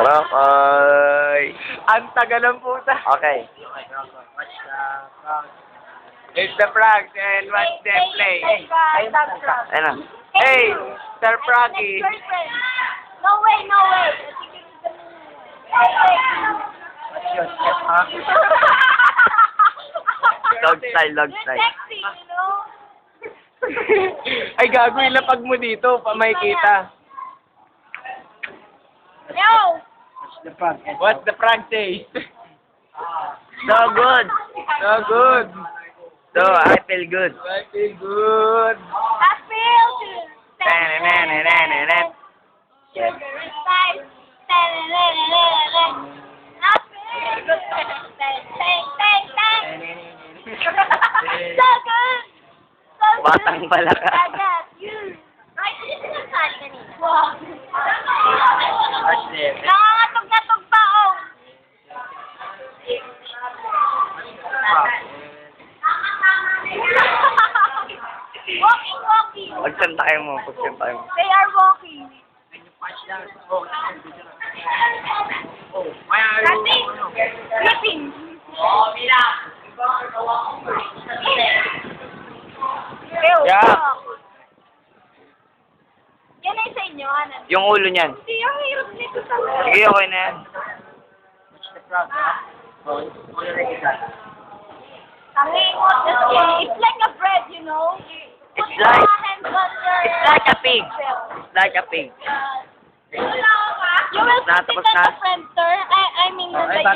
Sarap, ay. Ang tagal ng puta. Okay. It's the frogs and watch them play. Na. Hey, Sir Froggy. No way, no way. Dog style, dog You're style. Ay, gago yung lapag mo dito, pa makikita. Yo! What the frog say? So good. So good. So, I feel good. I feel good. I feel good. Na-na-na-na-na-na. Sugar is spice. Ta-da-da-da-da-da. I feel good. Bang, bang, bang, bang. So good. So good. Batang pala ka. I got you. Tayo mo, pagsan tayo mo. They are walking. Kasi, flipping. Ew, Yeah. Yan ay sa inyo, ano? Yung ulo niyan. Hindi, ang hirap nito sa Sige, okay na yan. The skin? It's like a bread, you know? It's like- your hands on your- it's like a pig. Like a pig. You will put Tapos it na. the printer. I, I mean, like